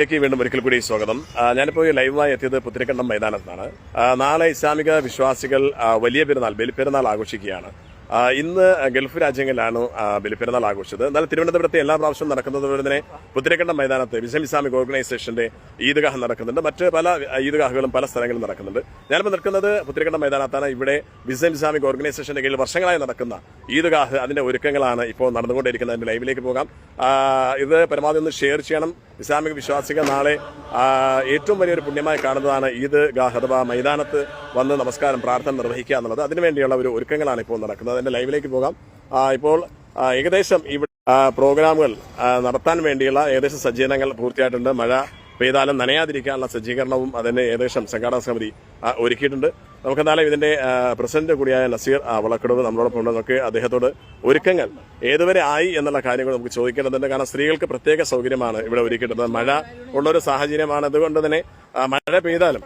ലേക്ക് വീണ്ടും ഒരിക്കൽ കൂടി സ്വാഗതം. ഞാനിപ്പോൾ ലൈവായി എത്തിയത് പുത്തിരിക്കണ്ടം മൈതാനത്താണ്. നാളെ ഇസ്ലാമിക വിശ്വാസികൾ വലിയ പെരുന്നാൾ ബലിപ്പെരുന്നാൾ ആഘോഷിക്കുകയാണ്. ഇന്ന് ഗൾഫ് രാജ്യങ്ങളിലാണ് ബലിപ്പെരുന്നാൾ ആഘോഷിച്ചത്. എന്നാൽ തിരുവനന്തപുരത്തെ എല്ലാ പ്രാവശ്യവും നടക്കുന്നത് പോലെ തന്നെ പുത്തിരിക്കണ്ടം മൈതാനത്ത് വിസം ഇസ്ലാമിക് ഓർഗനൈസേഷന്റെ ഈദ്ഗാഹ് നടക്കുന്നുണ്ട്. മറ്റ് പല ഈദ്ഗാഹുകളും പല സ്ഥലങ്ങളിലും നടക്കുന്നുണ്ട്. ഞാനിപ്പോൾ നിൽക്കുന്നത് പുത്തിരിക്കണ്ടം മൈതാനത്താണ്. ഇവിടെ വിസം ഇസ്ലാമിക് ഓർഗനൈസേഷന്റെ കീഴിൽ വർഷങ്ങളായി നടക്കുന്ന ഈദ്ഗാഹ് അതിന്റെ ഒരുക്കങ്ങളാണ് ഇപ്പോൾ നടന്നുകൊണ്ടിരിക്കുന്നത്. അതിന്റെ ലൈവിലേക്ക് പോകാം. ഇത് പരമാവധി ഒന്ന് ഷെയർ ചെയ്യണം. ഇസ്ലാമിക വിശ്വാസികൾ നാളെ ഏറ്റവും വലിയൊരു പുണ്യമായി കാണുന്നതാണ് ഈദ് ഗാഹ് അഥവാ മൈതാനത്ത് വന്ന് നമസ്കാരം പ്രാർത്ഥന നിർവഹിക്കുക എന്നുള്ളത്. അതിനുവേണ്ടിയുള്ള ഒരു ഒരുക്കങ്ങളാണ് ഇപ്പോൾ നടക്കുന്നത്. അതിന്റെ ലൈവിലേക്ക് പോകാം. ഇപ്പോൾ ഏകദേശം ഇവിടെ പ്രോഗ്രാമുകൾ നടത്താൻ വേണ്ടിയുള്ള ഏകദേശം സജ്ജീകരണങ്ങൾ പൂർത്തിയായിട്ടുണ്ട്. മഴ പെയ്താലും നനയാതിരിക്കാനുള്ള സജ്ജീകരണവും അതിന് ഏകദേശം സംഘാടക സമിതി ഒരുക്കിയിട്ടുണ്ട്. നമുക്ക് എന്തായാലും ഇതിന്റെ പ്രസിഡന്റ് കൂടിയായ നസീർ വളക്കടവ് നമ്മളോടൊപ്പം ഉണ്ട് നമുക്ക് അദ്ദേഹത്തോട് ഒരുക്കങ്ങൾ ഏതുവരെ ആയി എന്നുള്ള കാര്യങ്ങൾ നമുക്ക് ചോദിക്കേണ്ടതുണ്ട്. കാരണം സ്ത്രീകൾക്ക് പ്രത്യേക സൗകര്യമാണ് ഇവിടെ ഒരുക്കിയിട്ടുള്ളത്. മഴ ഉള്ളൊരു സാഹചര്യമാണ്. അതുകൊണ്ട് തന്നെ മഴ പെയ്താലും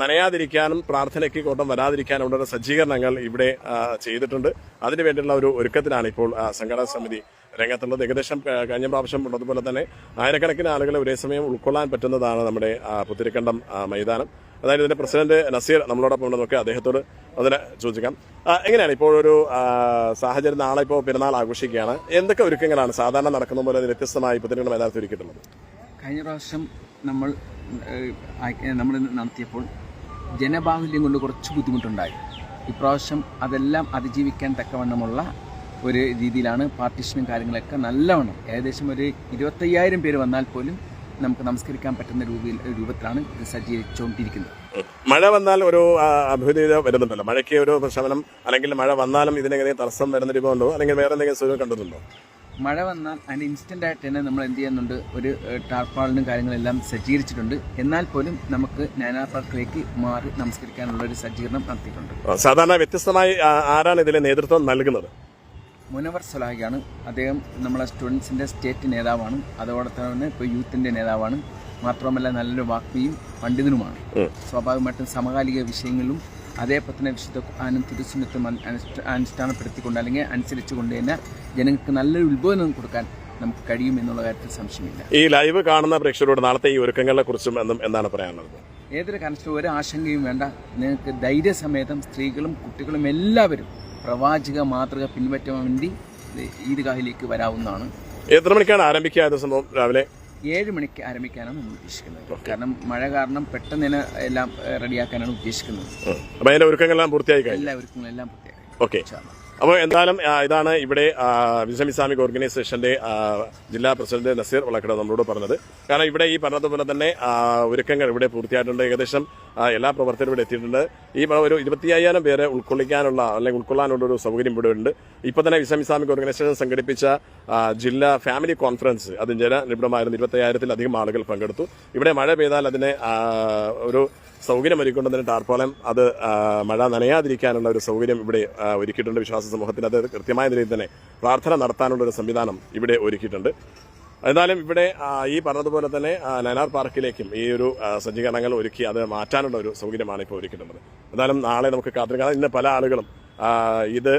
നനയാതിരിക്കാനും പ്രാർത്ഥനയ്ക്ക് കൂട്ടം വരാതിരിക്കാനും ഉള്ള സജ്ജീകരണങ്ങൾ ഇവിടെ ചെയ്തിട്ടുണ്ട്. അതിനു വേണ്ടിയുള്ള ഒരു ഒരുക്കത്തിലാണ് ഇപ്പോൾ സംഘടനാ സമിതി രംഗത്തുള്ളത്. ഏകദേശം കഴിഞ്ഞ പ്രാവശ്യം ഉള്ളതുപോലെ തന്നെ ആയിരക്കണക്കിന് ആളുകളെ ഒരേ സമയം ഉൾക്കൊള്ളാൻ പറ്റുന്നതാണ് നമ്മുടെ പുത്തിരിക്കണ്ടം മൈതാനം. അതായത് ഇതിന്റെ പ്രസിഡന്റ് നസീർ നമ്മളോടൊപ്പം ഉണ്ടെന്നൊക്കെ നോക്കി അദ്ദേഹത്തോട് അതിനെ ചോദിക്കാം. എങ്ങനെയാണ് ഇപ്പോൾ ഒരു സാഹചര്യം നാളെ ഇപ്പോൾ പെരുന്നാൾ ആഘോഷിക്കുകയാണ്? എന്തൊക്കെ ഒരുക്കങ്ങളാണ് സാധാരണ നടക്കുന്ന പോലെ വ്യത്യസ്തമായി പുത്തിരിക്കണ്ടം മൈതാനത്ത് ഒരുക്കിയിട്ടുള്ളത്? കഴിഞ്ഞ പ്രാവശ്യം നമ്മൾ നമ്മൾ നടത്തിയപ്പോൾ ജനബാഹുല്യം കൊണ്ട് കുറച്ച് ബുദ്ധിമുട്ടുണ്ടായി. ഇപ്രാവശ്യം അതെല്ലാം അതിജീവിക്കാൻ തക്കവണ്ണമുള്ള ഒരു രീതിയിലാണ് പാർട്ടീഷനും കാര്യങ്ങളൊക്കെ നല്ലവണ്ണം. ഏകദേശം ഒരു ഇരുപത്തയ്യായിരം പേര് വന്നാൽ പോലും നമുക്ക് നമസ്കരിക്കാൻ പറ്റുന്ന രൂപയിൽ രൂപത്തിലാണ് ഇത് സജ്ജീകരിച്ചുകൊണ്ടിരിക്കുന്നത്. മഴ വന്നാൽ ഒരു അഭിവൃദ്ധി വരുന്നുണ്ടല്ലോ. മഴയ്ക്ക് ഒരു പ്രശമനം അല്ലെങ്കിൽ മഴ വന്നാലും ഇതിനെങ്ങനെ തടസ്സം വരുന്ന രൂപമുണ്ടോ അല്ലെങ്കിൽ വേറെ എന്തെങ്കിലും സുഖം കണ്ടിട്ടുണ്ടോ മഴ വന്നാൽ അതിന് ഇൻസ്റ്റന്റ് ആയിട്ട് തന്നെ നമ്മൾ എന്ത് ചെയ്യുന്നുണ്ട് ഒരു ടാർപ്പാളിനും കാര്യങ്ങളെല്ലാം സജ്ജീകരിച്ചിട്ടുണ്ട്. എന്നാൽ പോലും നമുക്ക് നാനാ പാർക്കിലേക്ക് മാറി നമസ്കരിക്കാനുള്ള ഒരു സജ്ജീകരണം നടത്തിയിട്ടുണ്ട്. സാധാരണ വ്യത്യസ്തമായി ആരാണ് ഇതിലെ നേതൃത്വം നൽകുന്നത്? മുനവർ സൊലാഹിയാണ്. അദ്ദേഹം നമ്മളെ സ്റ്റുഡൻസിന്റെ സ്റ്റേറ്റ് നേതാവാണ്. അതോടെ തന്നെ ഇപ്പോൾ യൂത്തിന്റെ നേതാവാണ്. മാത്രമല്ല നല്ലൊരു വാക്മിയും പണ്ഡിതനുമാണ്. സ്വാഭാവികമായിട്ടും സമകാലിക വിഷയങ്ങളിലും അതേപോലെ തന്നെ വിശുദ്ധ ആനും തിരുസുന്നത്തും അനു- അനുഷ്ഠ- അനുഷ്ഠാനപ്പെടുത്തിക്കൊണ്ട് അല്ലെങ്കിൽ അനുസരിച്ചുകൊണ്ട് തന്നെ ജനങ്ങൾക്ക് നല്ലൊരു ഉത്ബോധനം കൊടുക്കാൻ നമുക്ക് കഴിയും എന്നുള്ള കാര്യത്തിൽ സംശയമില്ല. ഈ ലൈവ് കാണുന്ന പ്രേക്ഷകരോട് നാളത്തെ ഈ ഒരുക്കങ്ങളെ കുറിച്ചും എന്നും എന്താണ് പറയാനുള്ളത്? ഏതൊരു കാരണത്തിലും ഒരു ആശങ്കയും വേണ്ട. നിങ്ങൾക്ക് ധൈര്യസമേതം സ്ത്രീകളും കുട്ടികളും എല്ലാവരും പ്രവാചക മാതൃക പിൻപറ്റാൻ വേണ്ടി ഈദ്ഗാഹിലേക്ക് വരാവുന്നതാണ്. എത്ര മണിക്കാണ് ആരംഭിക്കുക ഇത് സംഭവം രാവിലെ? ഏഴ് മണിക്ക് ആരംഭിക്കാനാണ് നമ്മൾ ഉദ്ദേശിക്കുന്നത്. കാരണം മഴ കാരണം പെട്ടെന്ന് തന്നെ എല്ലാം റെഡിയാക്കാനാണ് ഉദ്ദേശിക്കുന്നത്. അപ്പോൾ അപ്പൊ അതിന്റെ ഒരുക്കങ്ങളെല്ലാം പൂർത്തിയായി കഴിഞ്ഞു? ഒരുക്കങ്ങളെല്ലാം എല്ലാം പ്രത്യേകം ഓക്കെ. അപ്പോൾ എന്തായാലും ഇതാണ് ഇവിടെ വിസം ഇസ്ലാമിക് ഓർഗനൈസേഷന്റെ ജില്ലാ പ്രസിഡന്റ് നസീർ വളക്കട നമ്മളോട് പറഞ്ഞത്. കാരണം ഇവിടെ ഈ പറഞ്ഞതുപോലെ തന്നെ ഒരുക്കങ്ങൾ ഇവിടെ പൂർത്തിയായിട്ടുണ്ട്. ഏകദേശം എല്ലാ പ്രവർത്തകരും ഇവിടെ എത്തിയിട്ടുണ്ട്. ഈ ഒരു ഇരുപത്തി അയ്യായിരം പേരെ ഉൾക്കൊള്ളിക്കാനുള്ള അല്ലെങ്കിൽ ഉൾക്കൊള്ളാനുള്ള ഒരു സൗകര്യം ഇവിടെ ഉണ്ട്. ഇപ്പൊ തന്നെ വിസം ഇസ്ലാമിക് ഓർഗനൈസേഷൻ സംഘടിപ്പിച്ച ജില്ലാ ഫാമിലി കോൺഫറൻസ് അത് ജനനിബിഡമായിരുന്നു ഇരുപത്തി അയ്യായിരത്തിലധികം ആളുകൾ പങ്കെടുത്തു. ഇവിടെ മഴ പെയ്താൽ അതിനെ ഒരു സൗകര്യം ഒരുക്കൊണ്ടതിന് ടാർപ്പാലം അത് മഴ നനയാതിരിക്കാനുള്ള ഒരു സൗകര്യം ഇവിടെ ഒരുക്കിയിട്ടുണ്ട് വിശ്വാസ സമൂഹത്തിന്. അത് കൃത്യമായ നിലയിൽ തന്നെ പ്രാർത്ഥന നടത്താനുള്ള ഒരു സംവിധാനം ഇവിടെ ഒരുക്കിയിട്ടുണ്ട്. എന്നാലും ഇവിടെ ഈ പറഞ്ഞതുപോലെ തന്നെ ലയനാർ പാർക്കിലേക്കും ഈ ഒരു സജ്ജീകരണങ്ങൾ ഒരുക്കി അത് മാറ്റാനുള്ള ഒരു സൗകര്യമാണ് ഇപ്പോൾ ഒരുക്കിയിട്ടുള്ളത് എന്നാലും നാളെ നമുക്ക് കാത്തിരിക്കാം. ഇന്ന് പല ആളുകളും ഇത്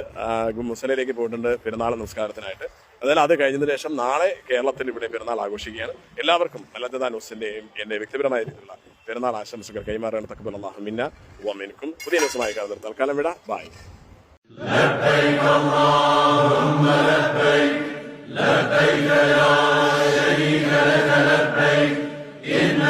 മുസ്ലിയിലേക്ക് പോയിട്ടുണ്ട് പെരുന്നാൾ നമസ്കാരത്തിനായിട്ട് അതായത് അത് കഴിഞ്ഞതിന് ശേഷം നാളെ കേരളത്തിൽ ഇവിടെ പെരുന്നാൾ ആഘോഷിക്കുകയാണ്. എല്ലാവർക്കും അല്ലാത്ത ന്യൂസിന്റെയും എന്റെ വ്യക്തിപരമായ രീതിയിലുള്ള പെരുന്നാൾ ആശംസകൾ കൈമാറുകയാണ്. തക്കബുൽ അള്ളാഹുമിന്ന ഓമിനിക്കും പുതിയ ന്യൂസുമായി കാണുന്നത് തൽക്കാലം വിട.